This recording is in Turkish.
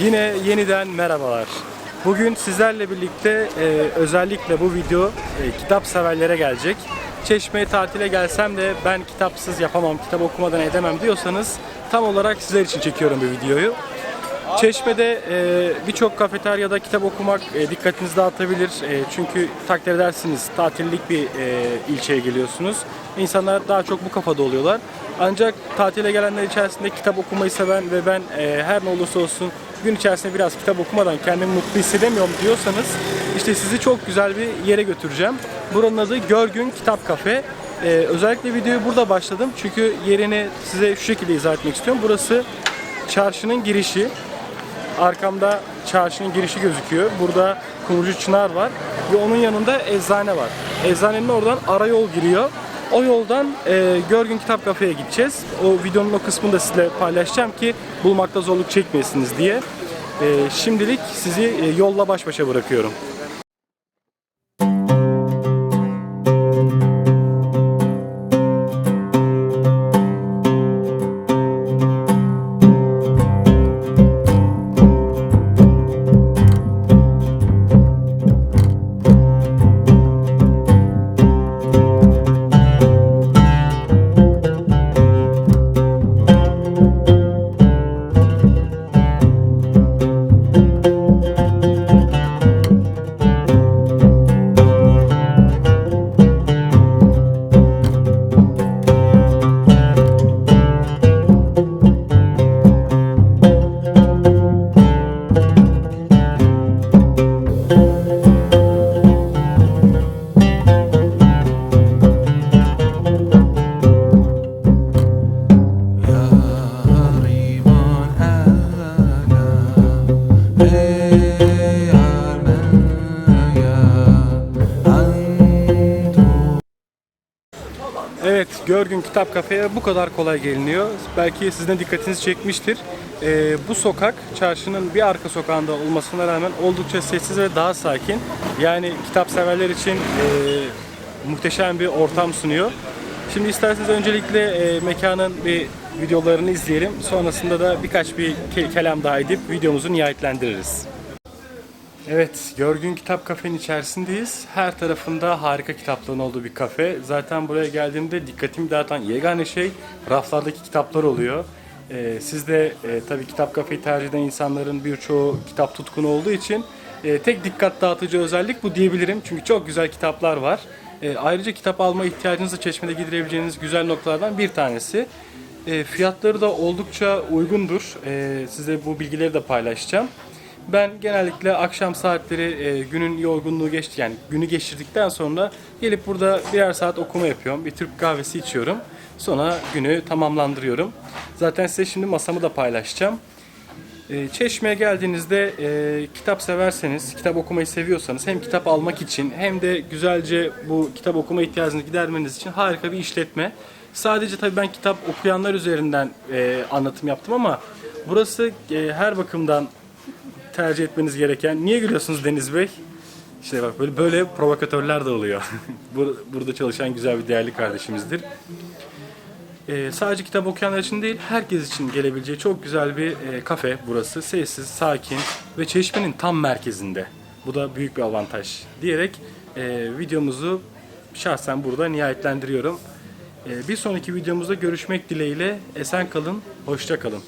Yine yeniden merhabalar. Bugün sizlerle birlikte e, özellikle bu video e, kitap severlere gelecek. Çeşme'ye tatile gelsem de ben kitapsız yapamam, kitap okumadan edemem diyorsanız tam olarak sizler için çekiyorum bu videoyu. Çeşme'de e, birçok kafeteryada kitap okumak e, dikkatinizi dağıtabilir. E, çünkü takdir edersiniz tatillik bir e, ilçeye geliyorsunuz. İnsanlar daha çok bu kafada oluyorlar. Ancak tatile gelenler içerisinde kitap okumayı seven ve ben e, her ne olursa olsun gün içerisinde biraz kitap okumadan kendimi mutlu hissedemiyorum diyorsanız işte sizi çok güzel bir yere götüreceğim. Buranın adı Görgün Kitap Kafe. E, özellikle videoyu burada başladım çünkü yerini size şu şekilde izah etmek istiyorum. Burası çarşının girişi. Arkamda çarşının girişi gözüküyor. Burada Kumrucu Çınar var ve onun yanında eczane var. Eczanenin oradan ara yol giriyor. O yoldan e, Görgün Kitap Kafe'ye gideceğiz. O videonun o kısmını da sizinle paylaşacağım ki bulmakta zorluk çekmeyesiniz diye. E, şimdilik sizi e, yolla baş başa bırakıyorum. Görgün Kitap Kafe'ye bu kadar kolay geliniyor. Belki sizin dikkatinizi çekmiştir. Ee, bu sokak çarşının bir arka sokağında olmasına rağmen oldukça sessiz ve daha sakin. Yani kitap severler için e, muhteşem bir ortam sunuyor. Şimdi isterseniz öncelikle e, mekanın bir videolarını izleyelim. Sonrasında da birkaç bir ke- kelam daha edip videomuzu nihayetlendiririz. Evet, Görgün Kitap Kafe'nin içerisindeyiz. Her tarafında harika kitapların olduğu bir kafe. Zaten buraya geldiğimde dikkatimi dağıtan yegane şey raflardaki kitaplar oluyor. Ee, siz de e, tabii kitap kafeyi tercih eden insanların birçoğu kitap tutkunu olduğu için e, tek dikkat dağıtıcı özellik bu diyebilirim. Çünkü çok güzel kitaplar var. E, ayrıca kitap alma ihtiyacınızı çeşmede giderebileceğiniz güzel noktalardan bir tanesi. E, fiyatları da oldukça uygundur. E, size bu bilgileri de paylaşacağım. Ben genellikle akşam saatleri e, günün yorgunluğu geçti yani günü geçirdikten sonra gelip burada birer saat okuma yapıyorum. Bir Türk kahvesi içiyorum. Sonra günü tamamlandırıyorum. Zaten size şimdi masamı da paylaşacağım. E, Çeşme'ye geldiğinizde e, kitap severseniz, kitap okumayı seviyorsanız hem kitap almak için hem de güzelce bu kitap okuma ihtiyacınızı gidermeniz için harika bir işletme. Sadece tabii ben kitap okuyanlar üzerinden e, anlatım yaptım ama burası e, her bakımdan tercih etmeniz gereken. Niye gülüyorsunuz Deniz Bey? İşte bak böyle böyle provokatörler de oluyor. Bur- Burada çalışan güzel bir değerli kardeşimizdir. Ee, sadece kitap okuyanlar için değil, herkes için gelebileceği çok güzel bir e, kafe burası. Sessiz, sakin ve Çeşme'nin tam merkezinde. Bu da büyük bir avantaj diyerek e, videomuzu şahsen burada nihayetlendiriyorum. E, bir sonraki videomuzda görüşmek dileğiyle esen kalın, hoşça kalın.